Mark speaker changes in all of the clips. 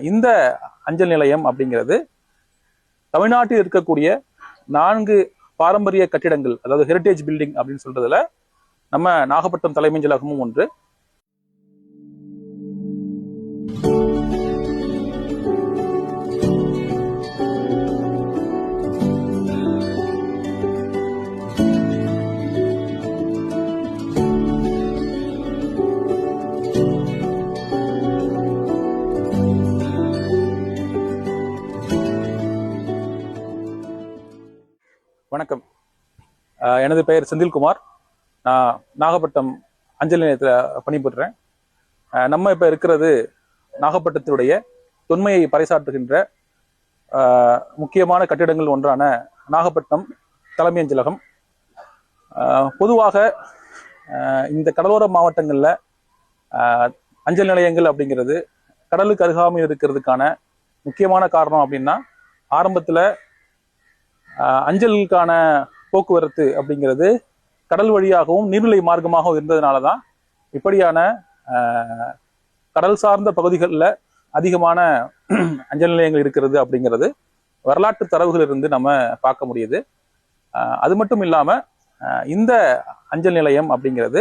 Speaker 1: இந்த அஞ்சல் நிலையம் அப்படிங்கிறது தமிழ்நாட்டில் இருக்கக்கூடிய நான்கு பாரம்பரிய கட்டிடங்கள் அதாவது ஹெரிட்டேஜ் பில்டிங் அப்படின்னு சொல்றதுல நம்ம நாகப்பட்டினம் தலைமைஞ்சலகமும் ஒன்று. வணக்கம். எனது பெயர் செந்தில்குமார். நான் நாகப்பட்டினம் அஞ்சல் நிலையத்தில் பணிபுரிறேன் நம்ம இப்போ இருக்கிறது நாகப்பட்டினத்தினுடைய தொன்மையை பறைசாற்றுகின்ற முக்கியமான கட்டிடங்கள் ஒன்றான நாகப்பட்டினம் தலைமை அஞ்சலகம் பொதுவாக இந்த கடலோர மாவட்டங்களில் அஞ்சல் நிலையங்கள் அப்படிங்கிறது கடலுக்கு அருகாமையில் இருக்கிறதுக்கான முக்கியமான காரணம் அப்படின்னா ஆரம்பத்தில் அஞ்சலுக்கான போக்குவரத்து அப்படிங்கிறது கடல் வழியாகவும் நீர்நிலை மார்க்கமாகவும் இருந்ததுனால தான் இப்படியான ஆஹ் கடல் சார்ந்த பகுதிகளில் அதிகமான அஞ்சல் நிலையங்கள் இருக்கிறது அப்படிங்கிறது வரலாற்று தரவுகளிலிருந்து நம்ம பார்க்க முடியுது. ஆஹ் அது மட்டும் இல்லாமல் இந்த அஞ்சல் நிலையம் அப்படிங்கிறது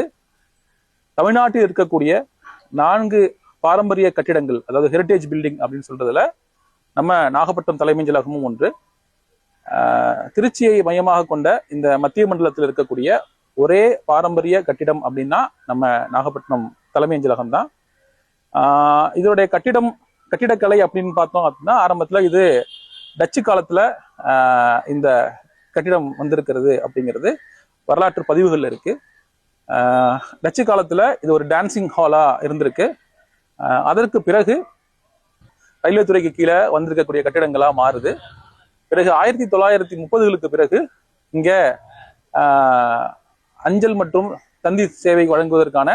Speaker 1: தமிழ்நாட்டில் இருக்கக்கூடிய நான்கு பாரம்பரிய கட்டிடங்கள் அதாவது ஹெரிட்டேஜ் பில்டிங் அப்படின்னு சொல்றதுல நம்ம நாகப்பட்டினம் தலைமைஞ்சலகமும் ஒன்று திருச்சியை மையமாக கொண்ட இந்த மத்திய மண்டலத்தில் இருக்கக்கூடிய ஒரே பாரம்பரிய கட்டிடம் அப்படின்னா நம்ம நாகப்பட்டினம் தலைமை அஞ்சலகம் தான். ஆஹ் இதனுடைய கட்டிடம் கட்டிடக்கலை அப்படின்னு பார்த்தோம் அப்படின்னா ஆரம்பத்தில் இது டச்சு காலத்தில் இந்த கட்டிடம் வந்திருக்கிறது அப்படிங்கிறது வரலாற்று பதிவுகள் இருக்கு. ஆஹ் டச்சு காலத்தில் இது ஒரு டான்சிங் ஹாலா இருந்திருக்கு. ஆஹ் அதற்கு பிறகு ரயில்வே துறைக்கு கீழே வந்திருக்கக்கூடிய கட்டிடங்களா மாறுது. பிறகு ஆயிரத்தி தொள்ளாயிரத்தி முப்பதுகளுக்கு பிறகு இங்க ஆஹ், அஞ்சல் மற்றும் தந்தி சேவை வழங்குவதற்கான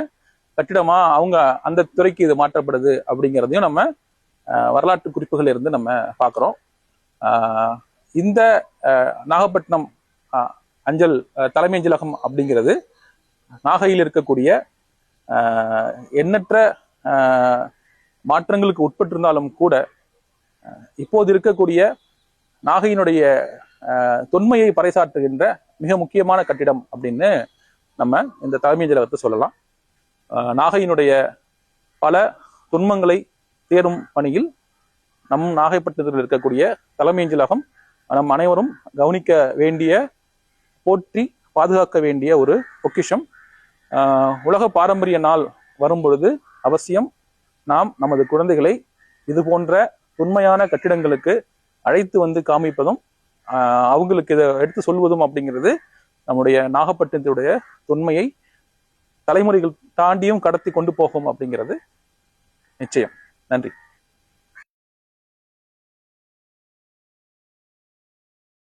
Speaker 1: கட்டிடமா அவங்க அந்த துறைக்கு இது மாற்றப்படுது அப்படிங்கிறதையும் நம்ம வரலாற்று குறிப்புகள் இருந்து நம்ம பார்க்குறோம். இந்த ஆஹ், நாகப்பட்டினம் ஆஹ், அஞ்சல் தலைமை அஞ்சலகம் அப்படிங்கிறது நாகையில் இருக்கக்கூடிய ஆஹ், எண்ணற்ற ஆஹ், மாற்றங்களுக்கு உட்பட்டிருந்தாலும் கூட ஆஹ், இப்போது இருக்கக்கூடிய நாகையினுடைய தொன்மையை பறைசாற்றுகின்ற மிக முக்கியமான கட்டிடம் அப்படின்னு நம்ம இந்த தலைமை ஜலகத்தை சொல்லலாம். நாகையினுடைய பல துன்பங்களை தேடும் பணியில் நம் நாகைப்பட்டினத்தில் இருக்கக்கூடிய தலைமை நம் அனைவரும் கவனிக்க வேண்டிய போற்றி பாதுகாக்க வேண்டிய ஒரு பொக்கிஷம். உலக பாரம்பரிய நாள் வரும்பொழுது அவசியம் நாம் நமது குழந்தைகளை இது போன்ற தொன்மையான கட்டிடங்களுக்கு அழைத்து வந்து காமிப்பதும் ஆஹ் அவங்களுக்கு இதை எடுத்து சொல்வதும் அப்படிங்கிறது நம்முடைய நாகப்பட்டினத்துடைய தொன்மையை தலைமுறைகள் தாண்டியும் கடத்தி கொண்டு போகும் அப்படிங்கிறது நிச்சயம். நன்றி.